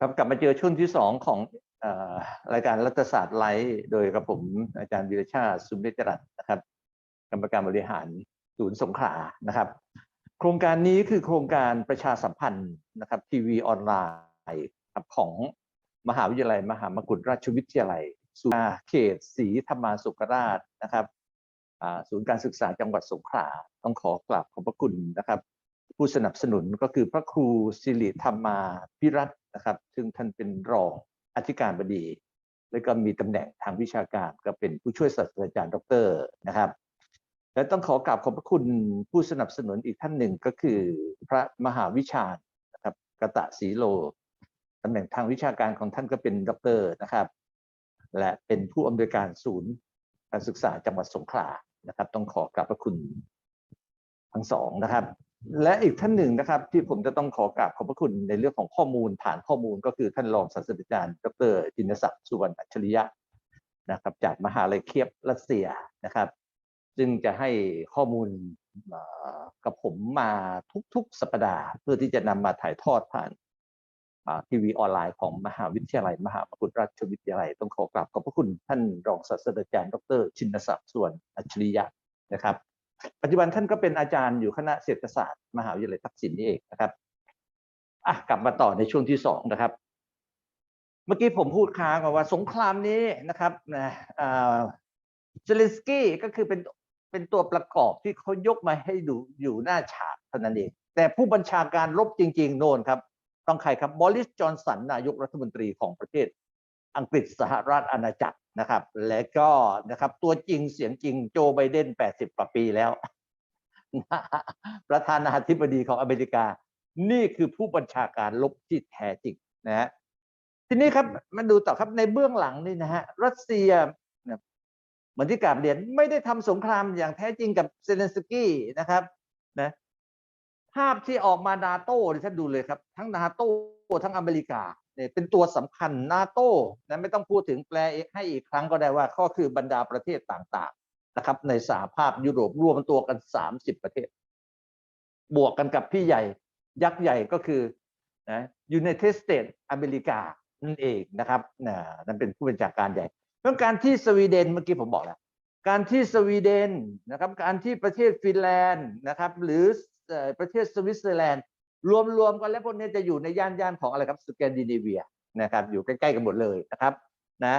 ครับกลับมาเจอช่วงที่สองของอรายการรัฐศาสตร์ไลฟ์โดยกับผมอาจารย์วิรชาติสุมเดจรัตน์นะครับ กรรมการบริหารศูนย์สงขลานะครับ โครงการนี้คือโครงการประชาสัมพันธ์นะครับ ทีวีออนไลน์ของมหาวิทยาลัย มหามกุฏราชวิทยาลัยสุราเขตศรีธรรมาสุขราชนะครับศูนย์การศึกษาจังหวัดสงขลาต้องขอกราบขอบพระคุณนะครับ ผู้สนับสนุนก็คือพระครูสิริธรรมาพิรัต นะครับ ซึ่งท่านเป็นรองอธิการบดี และก็มีตำแหน่งทางวิชาการก็เป็นผู้ช่วยศาสตราจารย์ดอกเตอรนะครับ และต้องขอกราบขอบพระคุณผู้สนับสนุนอีกท่านหนึ่งก็คือ พระมหาวิชาญนะครับกะตะศีโลตำแหน่งทางวิชาการของท่านก็เป็นด็อกเตอร์นะครับ และเป็นผู้อำนวยการศูนย์การศึกษาจังหวัดสงขลานะครับ ต้องขอกราบพระคุณทั้งสองนะครับ และอีกท่านหนึ่งนะครับ ที่ผมจะต้องขอกราบขอบพระคุณในเรื่องของข้อมูลฐานข้อมูลก็คือท่านรองศาสตราจารย์ ดรจินศักดิ์สุวรรณอัจฉริยะนะครับ จากมหาลัยเคียบรัสเซียนะครับ ซึ่งจะให้ข้อมูลกับผมมาทุกๆ สัปดาห์เพื่อที่จะนำมาถ่ายทอดผ่านทีวีออนไลน์ของมหาวิทยาลัย มหามกุฏราชวิทยาลัย ต้องขอกราบขอบพระคุณท่านรองศาสตราจารย์ ดร ชินศักดิ์ส่วนอัจฉริยะนะครับ ปัจจุบันท่านก็เป็นอาจารย์อยู่คณะเศรษฐศาสตร์มหาวิทยาลัยทักษิณนี่เองนะครับอะกลับมาต่อในช่วงที่สองนะครับ เมื่อกี้ผมพูดค้างมาว่าสงครามนี้นะครับนะอ่าเซเลนสกี้ก็คือเป็นเป็นตัวประกอบที่เขายกมาให้ดูอยู่หน้าฉากเท่านั้นเอง แต่ผู้บัญชาการรบจริง ๆ โน่นครับ ต้องใครครับบอริสจอนสันนายกรัฐมนตรีของประเทศ อังกฤษสหราชอาณาจักรนะครับ และก็นะครับตัวจริงเสียงจริงโจไบเดน 80กว่าปีแล้ว ประธานาธิบดีของอเมริกา นี่คือผู้บัญชาการลบที่แท้จริงนะฮะทีนี้ครับมาดูต่อครับในเบื้องหลังนี่นะฮะรัสเซียเหมือนที่กราบเรียนไม่ได้ทำสงครามอย่างแท้จริงกับเซเลนสกี้นะครับนะภาพที่ออกมานาโต้ท่านดูเลยครับ ทั้งนาโต้ทั้งอเมริกา เนี่ยเป็นตัวสำคัญนาโต้นะไม่ต้องพูดถึงแปลให้อีกครั้งก็ได้ว่าก็คือบรรดาประเทศต่างๆนะครับ ในสหภาพยุโรปรวมตัวกัน 30 ประเทศ บวกกันกับพี่ใหญ่ยักษ์ใหญ่ก็คือนะยูไนเต็ดสเตทอเมริกานั่นเองนะครับนะนั่นเป็นผู้บัญชาการใหญ่เรื่องการที่สวีเดนเมื่อกี้ผมบอกแล้ว การที่สวีเดนนะครับการที่ประเทศฟินแลนด์นะครับหรือประเทศสวิตเซอร์แลนด์ รวมๆกันแล้วพวกนี้จะอยู่ในย่านย่านของอะไรครับสแกนดิเนเวียนะครับ อยู่ใกล้ๆกันหมดเลยนะครับ นะ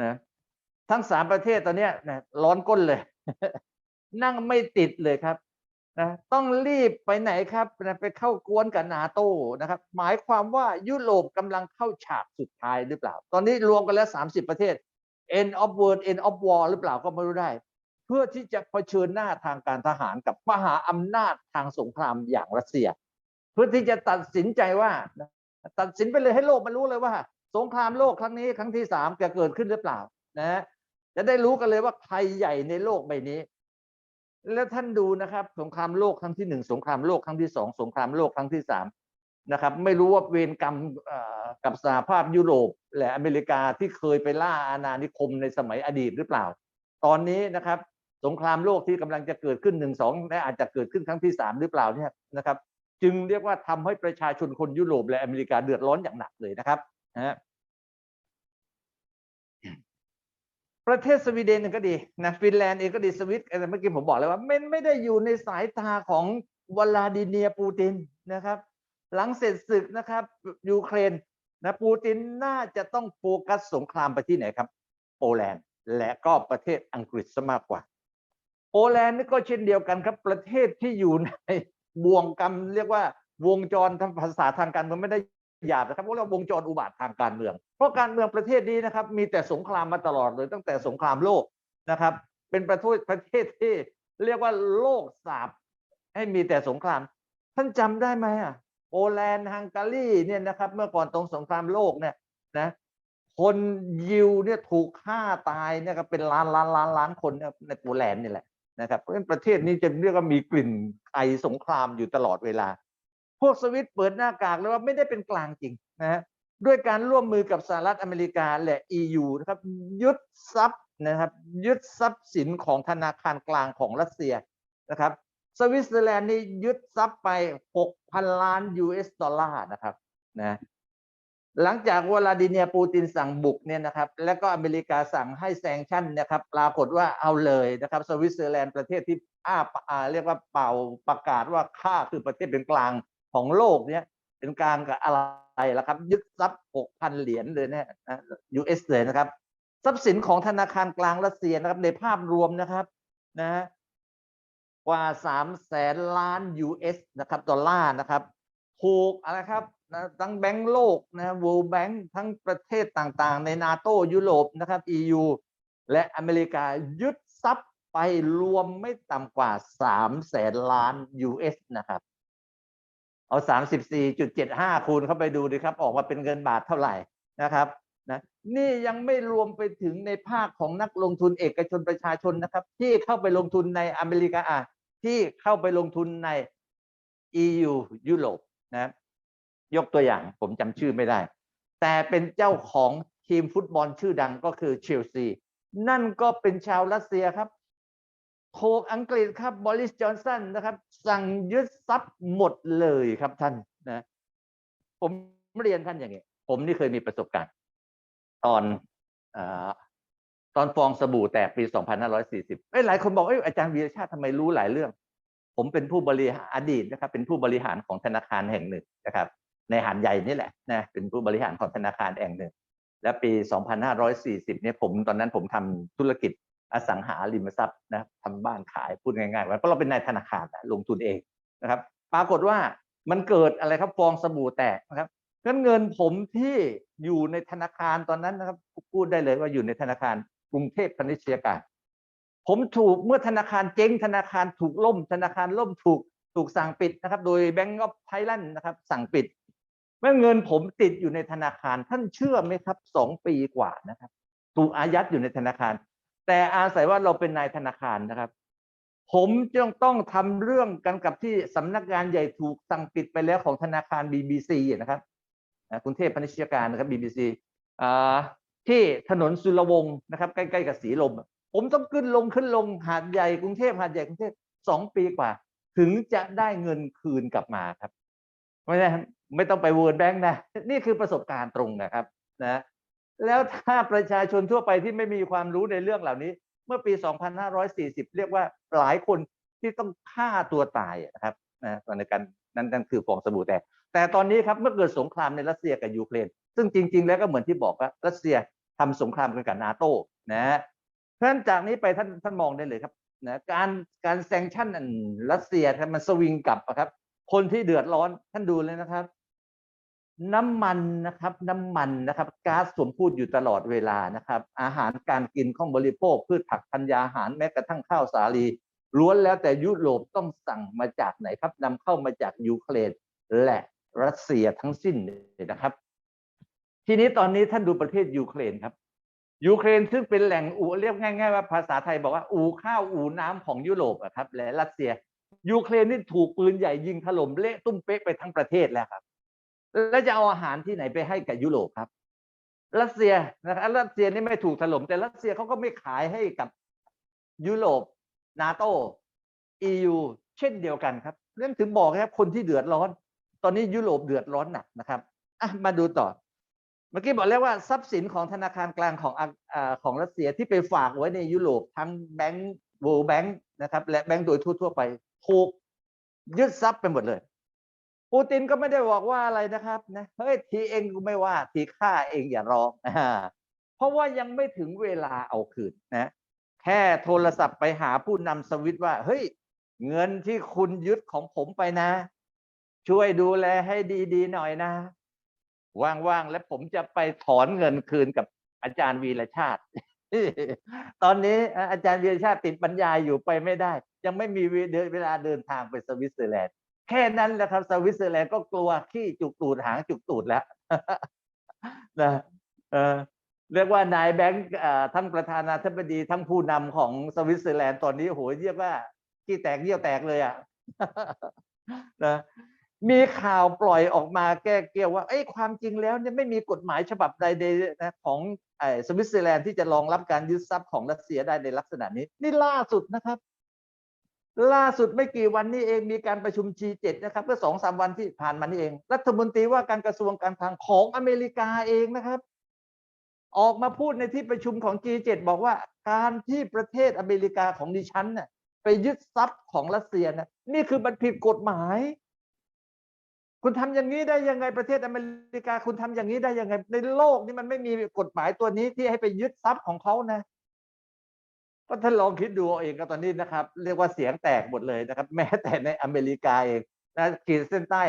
นะทั้งสามประเทศตอนนี้นะร้อนก้นเลย นั่งไม่ติดเลยครับนะต้องรีบไปไหนครับนะไปเข้ากวนกับนาโต้นะครับ หมายความว่ายุโรปกำลังเข้าฉากสุดท้ายหรือเปล่า ตอนนี้รวมกันแล้ว 30 ประเทศ end of world end of war หรือเปล่าก็ไม่รู้ได้ เพื่อที่จะเผชิญหน้าทางการทหารกับมหาอำนาจทางสงครามอย่างรัสเซีย เพื่อที่จะตัดสินใจว่า ตัดสินไปเลยให้โลกมันรู้เลยว่า สงครามโลกครั้งนี้ครั้งที่สามจะเกิดขึ้นหรือเปล่า นะ จะได้รู้กันเลยว่าใครใหญ่ในโลกใบนี้ แล้วท่านดูนะครับ สงครามโลกครั้งที่หนึ่งสงครามโลกครั้งที่สองสงครามโลกครั้งที่สามนะครับ ไม่รู้ว่าเวรกรรมกับสหภาพยุโรป และอเมริกาที่เคยไปล่าอาณานิคมในสมัยอดีตหรือเปล่า ตอนนี้นะครับ สงครามโลกที่กำลังจะเกิดขึ้นหนึ่งสองและอาจจะเกิดขึ้นครั้งที่สามหรือเปล่าเนี่ยนะครับ จึงเรียกว่าทำให้ประชาชนคนยุโรปและอเมริกาเดือดร้อนอย่างหนักเลยนะครับนะประเทศสวีเดนเองก็ดีนะฟินแลนด์เองก็ดีสวิตเมื่อกี้ผมบอกแล้วว่าไม่ไม่ได้อยู่ในสายตาของวลาดิเมียร์ปูตินนะครับ หลังเสร็จศึกนะครับยูเครนนะปูตินน่าจะต้องโฟกัสสงครามไปที่ไหนครับ โปแลนด์และก็ประเทศอังกฤษซะมากกว่า โปแลนด์นี่ก็เช่นเดียวกันครับ ประเทศที่อยู่ใน บ่วงกรรมเรียกว่าวงจรทางภาษาทางการเมืองไม่ได้หยาบนะครับเพราะว่าวงจรอุบาททางการเมือง เพราะการเมืองประเทศนี้นะครับ มีแต่สงครามมาตลอดเลยตั้งแต่สงครามโลกนะครับ เป็นประเทศประเทศที่เรียกว่าโลกสาบให้มีแต่สงคราม ท่านจำได้ไหมอะโปแลนด์ฮังการีเนี่ยนะครับ เมื่อก่อนตรงสงครามโลกเนี่ยนะคนยิวเนี่ยถูกฆ่าตายเนี่ยครับเป็นล้านล้านล้านล้านคนในโปแลนด์นี่แหละ นะครับเพราะฉะนั้นประเทศนี้จะเรียกว่ามีกลิ่นไอสงครามอยู่ตลอดเวลา พวกสวิตเปิดหน้ากากเลยว่าไม่ได้เป็นกลางจริงนะฮะด้วยการร่วมมือกับสหรัฐอเมริกาและ EU นะครับยึดทรัพย์นะครับยึดทรัพย์สินของธนาคารกลางของรัสเซียนะครับสวิตเซอร์แลนด์นี่ยึดทรัพย์ไป 6,000 ล้าน US ดอลลาร์นะครับนะ หลังจากวลาดิเมียปูตินสั่งบุกเนี่ยนะครับ แล้วก็อเมริกาสั่งให้แซงชั่นนะครับปรากฏว่าเอาเลยนะครับ สวิตเซอร์แลนด์ประเทศที่อ้าปอ่าเรียกว่าเป่าประกาศว่าข้าคือประเทศเป็นกลางของโลกเนี่ยเป็นกลางกับอะไรล่ะครับ ยึดทรัพย์6,000เหรียญเลยเนี่ยนะ US เลยนะครับ ทรัพย์สินของธนาคารกลางรัสเซียนะครับในภาพรวมนะครับนะกว่า3แสนล้าน US นะครับดอลลาร์นะครับ ถูกอะไรครับนะทั้งแบงก์โลกนะ World Bank ทั้งประเทศต่างๆ ในนาโตยุโรปนะครับ EU และอเมริกายึดทรัพย์ไปรวมไม่ต่ำกว่า3แสนล้าน US นะครับ เอา 34.75 คูณเข้าไปดูดิครับ ออกมาเป็นเงินบาทเท่าไหร่นะครับนะนี่ยังไม่รวมไปถึงในภาคของนักลงทุนเอกชนประชาชนนะครับ ที่เข้าไปลงทุนในอเมริกาที่เข้าไปลงทุนใน EU ยุโรป นะยกตัวอย่างผมจำชื่อไม่ได้ แต่เป็นเจ้าของทีมฟุตบอลชื่อดังก็คือเชลซี นั่นก็เป็นชาวรัสเซียครับถูกอังกฤษครับบริสจอนสันนะครับ สั่งยึดทรัพย์หมดเลยครับท่านนะผมเรียนท่านอย่างนี้ ผมนี่เคยมีประสบการณ์ ตอนอาตอนฟองสบู่แตกปี 2540เอ้ยหลายคนบอกเอ้ยอาจารย์วีรชาติทำไมรู้หลายเรื่อง ผมเป็นผู้บริหารอดีตนะครับ เป็นผู้บริหารของธนาคารแห่งหนึ่งนะครับ ในหาดใหญ่นี่แหละนะเป็นผู้บริหารของธนาคารแห่งหนึ่ง และปี 2540 เนี่ยผมตอนนั้นผมทำธุรกิจอสังหาริมทรัพย์นะทำบ้านขายพูดง่ายๆว่าเพราะเราเป็นนายธนาคารนะลงทุนเองนะครับ ปรากฏว่ามันเกิดอะไรครับฟองสบู่แตกนะครับงั้นเงินผมที่อยู่ในธนาคารตอนนั้นนะครับพูดได้เลยว่าอยู่ในธนาคารกรุงเทพพาณิชยการ ผมถูกเมื่อธนาคารเจ๊งธนาคารถูกล่ม ธนาคารล่มถูกถูกสั่งปิดนะครับ โดยแบงก์ออฟไทยแลนด์นะครับ สั่งปิด เมื่อเงินผมติดอยู่ในธนาคารท่านเชื่อไหมครับสองปีกว่านะครับ ถูกอายัดอยู่ในธนาคาร แต่อาศัยว่าเราเป็นนายธนาคารนะครับ ผมจึงต้องทำเรื่องกันกับที่สำนักงานใหญ่ถูกสั่งปิดไปแล้วของธนาคาร BBC นะครับกรุงเทพพาณิชยการนะครับ BBC ที่ถนนสุรวงศ์นะครับ ใกล้ๆกับสีลม ผมต้องขึ้นลงขึ้นลงหาดใหญ่กรุงเทพหาดใหญ่กรุงเทพสองปีกว่า ถึงจะได้เงินคืนกลับมาครับ ไม่ได้ไม่ต้องไปเวิร์ดแบงค์นะ นี่คือประสบการณ์ตรงนะครับนะแล้วถ้าประชาชนทั่วไปที่ไม่มีความรู้ในเรื่องเหล่านี้ เมื่อปี 2540 เรียกว่าหลายคนที่ต้องฆ่าตัวตายนะครับนะตอนในการนั้นนั่นคือฟองสบู่แตกแต่ตอนนี้ครับเมื่อเกิดสงครามในรัสเซียกับยูเครน ซึ่งจริง ๆ แล้วก็เหมือนที่บอกว่ารัสเซียทำสงครามกันกับนาโต้นะ เพรานจากนี้ไปท่านท่านมองได้เลยครับนะการการแซงชั่นอันรัสเซียครับมันสวิงกลับครับ คนที่เดือดร้อนท่านดูเลยนะครับ น้ำมันนะครับ น้ำมันนะครับก๊าซสวมพูดอยู่ตลอดเวลานะครับ อาหารการกินของบริโภค พืชผักธัญญาหารแม้กระทั่งข้าวสาลีล้วนแล้วแต่ยุโรปต้องสั่งมาจากไหนครับนำเข้ามาจากยูเครนและรัสเซียทั้งสิ้นเลยนะครับ ทีนี้ตอนนี้ท่านดูประเทศยูเครนครับ ยูเครนซึ่งเป็นแหล่งอูเรียกง่ายๆว่าภาษาไทยบอกว่าอูข้าวอูน้ำของยุโรปอะครับ และรัสเซีย ยูเครนนี่ถูกปืนใหญ่ยิงถล่มเละตุ้มเป๊ะไปทั้งประเทศแล้วครับ แล้วจะเอาอาหารที่ไหนไปให้กับยุโรปครับ รัสเซียนะครับรัสเซียนี่ไม่ถูกถล่มแต่รัสเซียเขาก็ไม่ขายให้กับยุโรปนาโต EU เช่นเดียวกันครับเรื่องถึงบอกครับคนที่เดือดร้อน ตอนนี้ยุโรปเดือดร้อนหนักนะครับอะมาดูต่อ เมื่อกี้บอกแล้วว่าทรัพย์สินของธนาคารกลางของอ่าของรัสเซียที่ไปฝากไว้ในยุโรปทั้งแบงก์ World Bank นะครับและแบงก์โดยทั่วๆไปถูกยึดทรัพย์ไปหมดเลย ปูตินก็ไม่ได้บอกว่าอะไรนะครับนะเฮ้ยทีเองกูไม่ว่า ทีข้าเองอย่าร้องเพราะว่ายังไม่ถึงเวลาเอาคืนนะ แค่โทรศัพท์ไปหาผู้นำสวิตว่า เฮ้ย เงินที่คุณยึดของผมไปนะ ช่วยดูแลให้ดีๆหน่อยนะ ว่างๆ แล้วผมจะไปถอนเงินคืนกับอาจารย์วีรชาติ ตอนนี้อาจารย์วีรชาติติดบรรยาอยู่ไปไม่ได้ ยังไม่มีเวลาเดินทางไปสวิตเซอร์แลนด์ แค่นั้นแหละครับสวิตเซอร์แลนด์ก็กลัวขี้จุกตูดหางจุกตูดแล้วนะเออเรียกว่านายแบงค์ท่านประธานาธิบดีทั้งผู้นำของสวิตเซอร์แลนด์ตอนนี้โหเรียกว่าขี้แตกเยี่ยวแตกเลยอะนะ มีข่าวปล่อยออกมาแก้เกี่ยวว่าเอ้ความจริงแล้วเนี่ยไม่มีกฎหมายฉบับใดๆนะของไอ้สวิตเซอร์แลนด์ที่จะรองรับการยึดทรัพย์ของรัสเซียได้ในลักษณะนี้ นี่ล่าสุดนะครับ ล่าสุดไม่กี่วันนี้เองมีการประชุม G7 นะครับเมื่อสองสามวันที่ผ่านมานี่เอง รัฐมนตรีว่าการกระทรวงการคลังของอเมริกาเองนะครับ ออกมาพูดในที่ประชุมของ G7 บอกว่าการที่ประเทศอเมริกาของดิฉันเนี่ยไปยึดทรัพย์ของรัสเซียนะนี่คือมันผิดกฎหมาย คุณทำอย่างนี้ได้ยังไงประเทศอเมริกา คุณทำอย่างนี้ได้ยังไง ในโลกนี้มันไม่มีกฎหมายตัวนี้ที่ให้ไปยึดทรัพย์ของเขานะก็ท่านลองคิดดูเอาเองก็ตอนนี้นะครับ เรียกว่าเสียงแตกหมดเลยนะครับ แม้แต่ในอเมริกาเองนะขีดเส้นใต้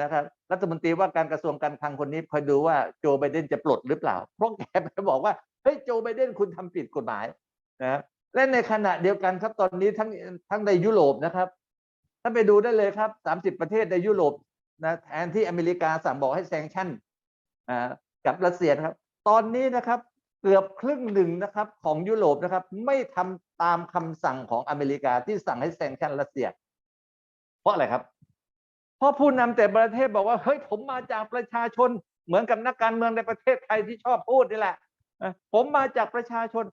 นะครับรัฐมนตรีว่าการกระทรวงการคลังคนนี้คอยดูว่าโจไบเดนจะปลดหรือเปล่าเพราะแกไปบอกว่าเฮ้ยโจไบเดนคุณทำผิดกฎหมายนะและในขณะเดียวกันครับตอนนี้ทั้งทั้งในยุโรปนะครับ ถ้าไปดูได้เลยครับสามสิบประเทศในยุโรป นะแทนที่อเมริกาสั่งบอกให้แซงชั่นกับรัสเซียนะครับ ตอนนี้นะครับเกือบครึ่งหนึ่งนะครับของยุโรปนะครับ ไม่ทำตามคำสั่งของอเมริกาที่สั่งให้แซงชั่นรัสเซีย เพราะอะไรครับ เพราะผู้นำแต่ประเทศบอกว่าเฮ้ยผมมาจากประชาชนเหมือนกับนักการเมืองในประเทศไทยที่ชอบพูดนี่แหละผมมาจากประชาชน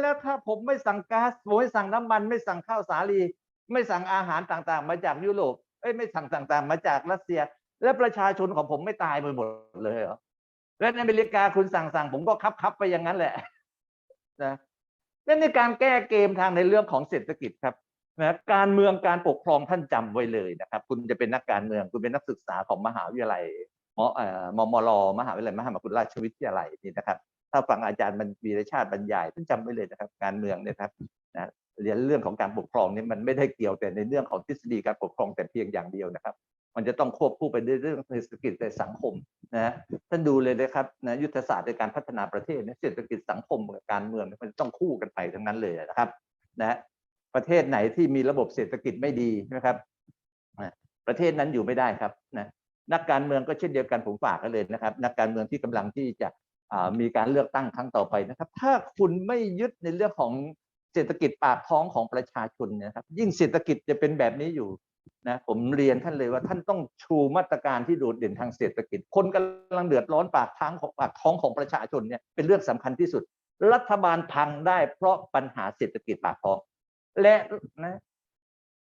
แล้วถ้าผมไม่สั่งก๊าซผมไม่สั่งน้ำมัน ไม่สั่งข้าวสาลี ไม่สั่งอาหารต่างๆ มาจากยุโรป อ้ยไม่สั่งต่างๆ มาจากรัสเซีย แล้วประชาชนของผมไม่ตายไปหมดเลยเหรอแล้วในอเมริกาคุณสั่งสั่งผมก็คับคับไปอย่างนั้นแหละนะนั่นในการแก้เกมทางในเรื่องของเศรษฐกิจครับนะการเมืองการปกครองท่านจำไว้เลยนะครับ คุณจะเป็นนักการเมืองคุณเป็นนักศึกษาของมหาวิทยาลัยมอ่อมมรมหาวิทยาลัยมหามกุฏราชวิทยาลัยนี่นะครับ ถ้าฟังอาจารย์บรรวีรชาติบรรยายท่านจำไว้เลยนะครับ การเมืองเนี่ยครับนะ เรียนเรื่องของการปกครองนี่มันไม่ได้เกี่ยวแต่ในเรื่องของทฤษฎีการปกครองแต่เพียงอย่างเดียวนะครับ มันจะต้องควบคู่ไปด้วยเรื่องเศรษฐกิจในสังคมนะฮะท่านดูเลยนะครับนะยุทธศาสตร์ในการพัฒนาประเทศเนี่ยเศรษฐกิจสังคมกับการเมืองมันต้องคู่กันไปทั้งนั้นเลยนะครับนะประเทศไหนที่มีระบบเศรษฐกิจไม่ดีนะครับประเทศนั้นอยู่ไม่ได้ครับนะนักการเมืองก็เช่นเดียวกันผมฝากกันเลยนะครับ นักการเมืองที่กำลังที่จะอ่ามีการเลือกตั้งครั้งต่อไปนะครับ ถ้าคุณไม่ยึดในเรื่องของ เศรษฐกิจปากท้องของประชาชนนะครับ ยิ่งเศรษฐกิจจะเป็นแบบนี้อยู่นะผมเรียนท่านเลยว่าท่านต้องชูมาตรการที่โดดเด่นทางเศรษฐกิจ คนกำลังเดือดร้อนปากท้องของปากท้องของประชาชนเนี่ยเป็นเรื่องสำคัญที่สุด รัฐบาลพังได้เพราะปัญหาเศรษฐกิจปากท้อง และนะ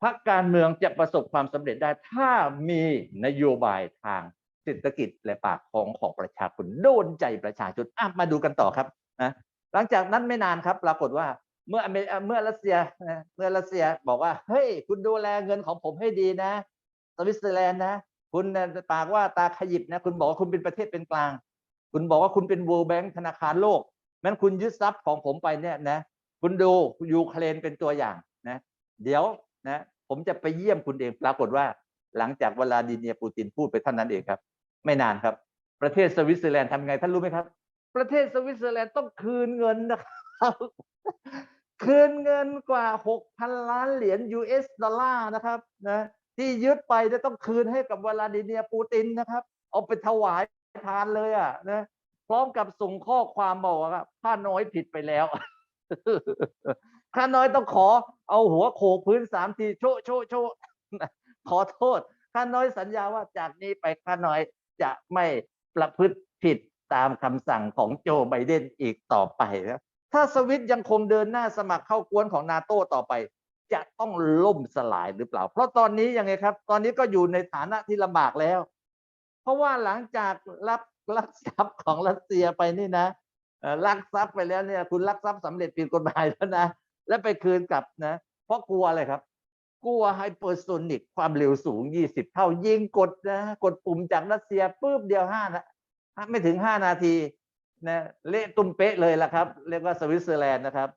พรรคการเมืองจะประสบความสำเร็จได้ถ้ามีนโยบายทางเศรษฐกิจและปากท้องของประชาชนโดนใจประชาชนมาดูกันต่อครับนะหลังจากนั้นไม่นานครับ ปรากฏว่า เมื่อเมริเมื่อรัสเซียนะเมื่อรัสเซียบอกว่า เฮ้ย คุณดูแลเงินของผมให้ดีนะ สวิตเซอร์แลนด์นะ คุณปากว่าตาขยิบนะ คุณบอกว่าคุณเป็นประเทศเป็นกลาง คุณบอกว่าคุณเป็น World Bank ธนาคารโลกนั้นคุณยึดทรัพย์ของผมไปเนี่ยนะ คุณดูยูเครนเป็นตัวอย่างนะ เดี๋ยวนะ ผมจะไปเยี่ยมคุณเอง ปรากฏว่า หลังจากเวลาดิเมียปูตินพูดไปเท่านั้นเองครับ ไม่นานครับ ประเทศสวิตเซอร์แลนด์ทำไงท่านรู้ไหมครับ ประเทศสวิตเซอร์แลนด์ต้องคืนเงินนะครับ คืนเงินกว่า 6,000 ล้านเหรียญ US ดอลลาร์นะครับนะที่ยึดไปจะต้องคืนให้กับวลาดิเมียร์ปูตินนะครับ เอาไปถวายทานเลยอะนะพร้อมกับส่งข้อความบอกว่าข้าน้อยผิดไปแล้วข้าน้อยต้องขอเอาหัวโขกพื้นสามทีโชโชโชขอโทษข้าน้อยสัญญาว่าจากนี้ไปข้าน้อยจะไม่ประพฤติผิดตามคำสั่งของโจไบเดนอีกต่อไปนะ ถ้าสวิตยังคงเดินหน้าสมัครเข้ากวนของนาโต้ต่อไป จะต้องล่มสลายหรือเปล่า เพราะตอนนี้ยังไงครับ ตอนนี้ก็อยู่ในฐานะที่ลำบากแล้ว เพราะว่าหลังจากรับลักทรัพย์ของรัสเซียไปนี่นะเอ่อลักทรัพย์ไปแล้วเนี่ย คุณลักทรัพย์สำเร็จผิดกฎหมายแล้วนะ แล้วไปคืนกลับนะ เพราะกลัวอะไรครับ กลัวไฮเปอร์โซนิกความเร็วสูง 20 เท่ายิงกดนะกดปุ่มจากรัสเซียปุ๊บเดียวห้านะไม่ถึงห้านาที นะเละตุ้มเป๊ะเลยล่ะครับ เรียกว่าสวิตเซอร์แลนด์นะครับ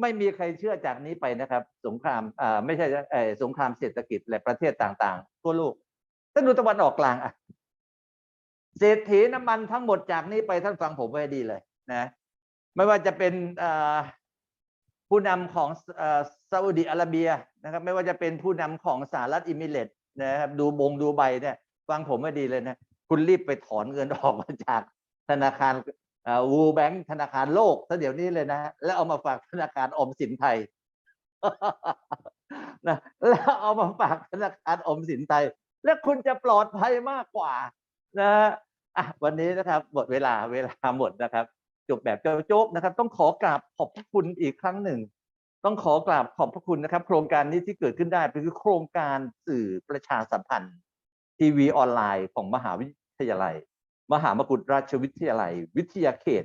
ไม่มีใครเชื่อจากนี้ไปนะครับ สงครามอ่าไม่ใช่เออสงครามเศรษฐกิจและประเทศต่างๆ ทั่วโลกท่านดูตะวันออกกลางอะเศรษฐีน้ำมันทั้งหมดจากนี้ไปท่านฟังผมไว้ดีเลยนะ ไม่ว่าจะเป็นผู้นำของซาอุดิอาระเบียนะครับ ไม่ว่าจะเป็นผู้นำของสหรัฐอิมิเรตส์นะครับดูบงดูใบเนี่ย ฟังผมไว้ดีเลยนะ คุณรีบไปถอนเงินออกมาจากธนาคาร วูแบงค์ธนาคารโลกซะเดี๋ยวนี้เลยนะ แล้วเอามาฝากธนาคารอมสินไทยนะแล้วเอามาฝากธนาคารอมสินไทย แล้วคุณจะปลอดภัยมากกว่า นะอะวันนี้นะครับหมดเวลาเวลาหมดนะครับจบแบบโจ๊กนะครับ ต้องขอกราบขอบพระคุณอีกครั้งหนึ่ง ต้องขอกราบขอบพระคุณนะครับ โครงการนี้ที่เกิดขึ้นได้คือโครงการสื่อประชาสัมพันธ์ ทีวีออนไลน์ของมหาวิทยาลัย มหามกุฏราชวิทยาลัย วิทยาเขต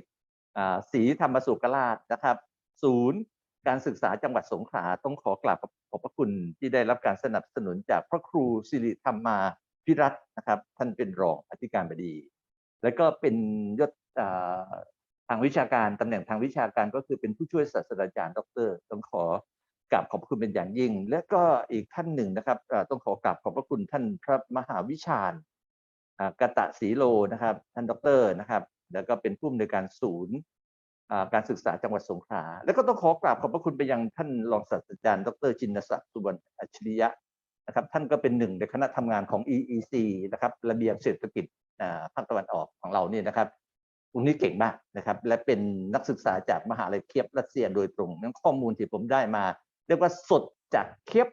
ศรีธรรมสุขราชนะครับ ศูนย์การศึกษาจังหวัดสงขลาต้องขอกราบขอบพระคุณที่ได้รับการสนับสนุนจากพระครูสิริธรรมาพิรัตนะครับ ท่านเป็นรองอธิการบดี แล้วก็เป็นยศทางวิชาการตำแหน่งทางวิชาการก็คือเป็นผู้ช่วยศาสตราจารย์ดอกเตอรต้องขอกราบขอบพระคุณเป็นอย่างยิ่ง และก็อีกท่านหนึ่งนะครับต้องขอกราบขอบพระคุณท่านพระมหาวิชาญ กตะศรีโลนะครับ ท่านด็อกเตอร์นะครับ แล้วก็เป็นผู้อำนวยการศูนย์การศึกษาจังหวัดสงขลา แล้วก็ต้องขอกราบขอบพระคุณไปยังท่านรองศาสตราจารย์ ดรจินศักดิ์สุวรรณอัจฉริยะนะครับ ท่านก็เป็นหนึ่งในคณะทำงานของ EEC นะครับระเบียบเศรษฐกิจภาคตะวันออกของเราเนี่ยนะครับตรงนี้เก่งมากนะครับ และเป็นนักศึกษาจากมหาลัยเคียบรัสเซียโดยตรงนั้นข้อมูลที่ผมได้มา เรียกว่าสดจากเคียบ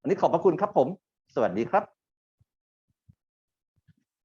อันนี้ขอบพระคุณครับผม สวัสดีครับ